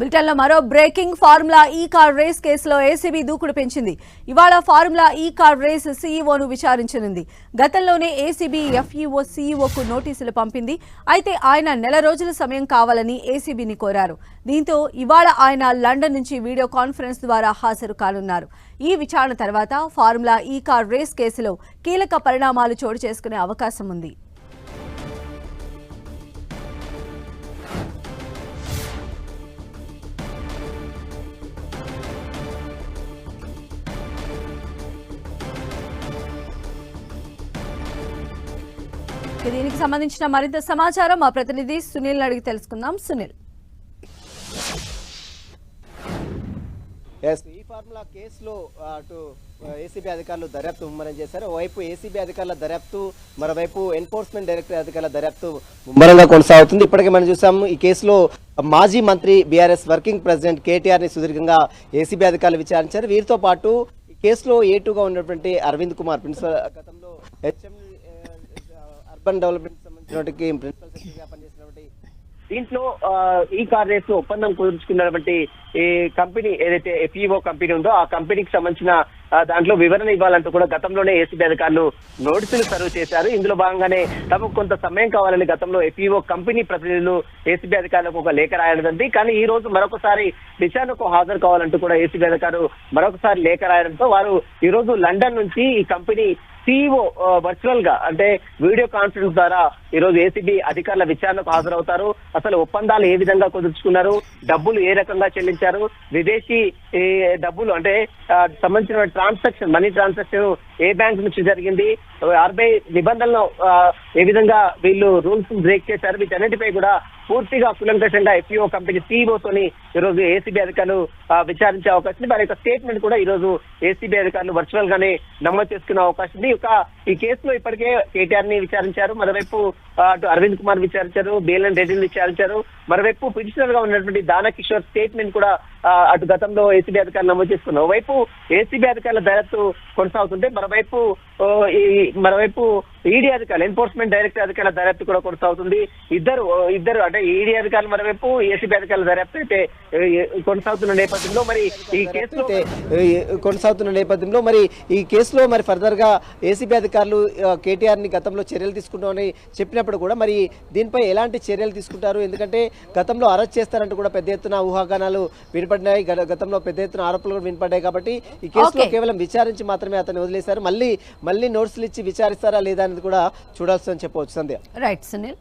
బులెటిన్లో మరో breaking formula E car race కేసులో ఏసీబీ దూకుడు పెంచింది. ఇవాళ ఫార్ములా ఈ కార్ రేస్ సీఈఓను విచారించనుంది. గతంలోనే ఏసీబీ ఎఫ్ఈఓ సీఈఓకు నోటీసులు పంపింది. అయితే ఆయన నెల రోజుల సమయం కావాలని ఏసీబీని కోరారు. దీంతో ఇవాళ ఆయన లండన్ నుంచి వీడియో కాన్ఫరెన్స్ ద్వారా హాజరు కానున్నారు. ఈ విచారణ తర్వాత ఫార్ములా ఈ కార్ రేస్ కేసులో కీలక పరిణామాలు చోటు చేసుకునే అవకాశం ఉంది. దీనికి సంబంధించిన మరింత సమాచారం మా ప్రతినిధి సునీల్ అడిగి తెలుసుకుందాం. సునీల్. ఎస్ ఈ ఫార్ములా కేసులో అటు ఏసీబీ అధికారులు దర్యాప్తు ముమ్మరం చేశారు. వైపు ఏసీబీ అధికారుల దర్యాప్తు మరోవైపు ఎన్ఫోర్స్మెంట్ డైరెక్టర్ అధికారుల దర్యాప్తు ముమ్మరంగా కొనసాగుతుంది. ఇప్పటికే మనం చూసాము ఈ కేసులో మాజీ మంత్రి బీఆర్ఎస్ వర్కింగ్ ప్రెసిడెంట్ కేటీఆర్ని సుదీర్ఘంగా ఏసీబీ అధికారులు విచారించారు. వీరితో పాటు ఈ కేసులో ఏటుగా ఉన్నటువంటి అరవింద్ కుమార్ ప్రిన్సిపల్ గతంలో హెచ్ఎం అర్బన్ డెవలప్మెంట్ సంబంధించినటువంటి ప్రిన్సిపల్ సెక్రటరీగా పనిచేసినటువంటి దీంట్లో ఈ కార్ రేస్ ఒప్పందం కుదుర్చుకున్నటువంటి ఈ కంపెనీ ఏదైతే ఎఫ్ఈఓ కంపెనీ ఉందో ఆ కంపెనీకి సంబంధించిన దాంట్లో వివరణ ఇవ్వాలంటూ కూడా గతంలోనే ఏసీబీ అధికారులు నోటీసులు సర్వ్ చేశారు. ఇందులో భాగంగానే తమకు కొంత సమయం కావాలని గతంలో ఎఫ్ఈఓ కంపెనీ ప్రతినిధులు ఏసీబీ అధికారులకు ఒక లేఖ రాయడంది. కానీ ఈ రోజు మరొకసారి విచారణకు హాజరు కావాలంటూ కూడా ఏసీబీ అధికారులు మరొకసారి లేఖ రాయడంతో వారు ఈ రోజు లండన్ నుంచి ఈ కంపెనీ సిఇఓ వర్చువల్గా అంటే వీడియో కాన్ఫరెన్స్ ద్వారా ఈ రోజు ఏసీబీ అధికారుల విచారణకు హాజరవుతారు. అసలు ఒప్పందాలు ఏ విధంగా కుదుర్చుకున్నారు? డబ్బులు ఏ రకంగా చెల్లించారు? విదేశీ డబ్బులు అంటే సంబంధించిన ట్రాన్సాక్షన్ మనీ ట్రాన్సాక్షన్ ఏ బ్యాంక్ నుంచి జరిగింది? ఆర్బీఐ నిబంధనలు ఏ విధంగా వీళ్ళు రూల్స్ బ్రేక్ చేశారు? వీటన్నిటిపై కూడా పూర్తిగా కులంకషంగా ఎఫ్ఈఓ కంపెనీ CEO ఈరోజు ఈ రోజు ఏసీబీ అధికారులు విచారించే అవకాశం ఉంది. వారి యొక్క స్టేట్మెంట్ కూడా ఈ రోజు ఏసీబీ అధికారులు వర్చువల్ గానే నమోదు చేసుకునే అవకాశం ఉంది. ఒక ఈ కేసులో ఇప్పటికే కేటీఆర్ని విచారించారు. మరోవైపు అటు అరవింద్ కుమార్ విచారించారు. బేలన్ రెడ్డిని విచారించారు. మరోవైపు పిటిషనర్గా ఉన్నటువంటి దానా కిషోర్ స్టేట్మెంట్ కూడా అటు గతంలో ఏసీబీ అధికారులు నమోదు చేసుకున్నారు. ఓవైపు ఏసీబీ అధికారుల దర్యాప్తు కొనసాగుతుంటే మరోవైపు ఓ, ఈ మరోవైపు ఈడీ అధికారులు ఎన్ఫోర్స్మెంట్ డైరెక్టర్ అధికారుల దర్యాప్తు కూడా కొనసాగుతుంది. ఇద్దరు ఇద్దరు అంటే ఈడీ అధికారులు మరోవైపు ఏసీబీ అధికారుల దర్యాప్తు అయితే కొనసాగుతున్న నేపథ్యంలో మరి ఈ కేసులో కొనసాగుతున్న నేపథ్యంలో మరి ఈ కేసులో మరి ఫర్దర్గా ఏసీబీ అధికారులు కేటీఆర్ని గతంలో చర్యలు తీసుకుంటామని చెప్పినప్పుడు కూడా మరి దీనిపై ఎలాంటి చర్యలు తీసుకుంటారు? ఎందుకంటే గతంలో అరెస్ట్ చేస్తారంటూ కూడా పెద్ద ఎత్తున ఊహాగానాలు వినపడినాయి. గత- గతంలో పెద్ద ఎత్తున ఆరోపణలు కూడా వినపడ్డాయి కాబట్టి ఈ కేసులో. కేవలం విచారించి మాత్రమే అతన్ని వదిలేశారు. మళ్ళీ మళ్ళీ నోట్సులు ఇచ్చి విచారిస్తారా లేదా అనేది కూడా చూడాల్సి అని చెప్పవచ్చు సంధ్య. రైట్ సునీల్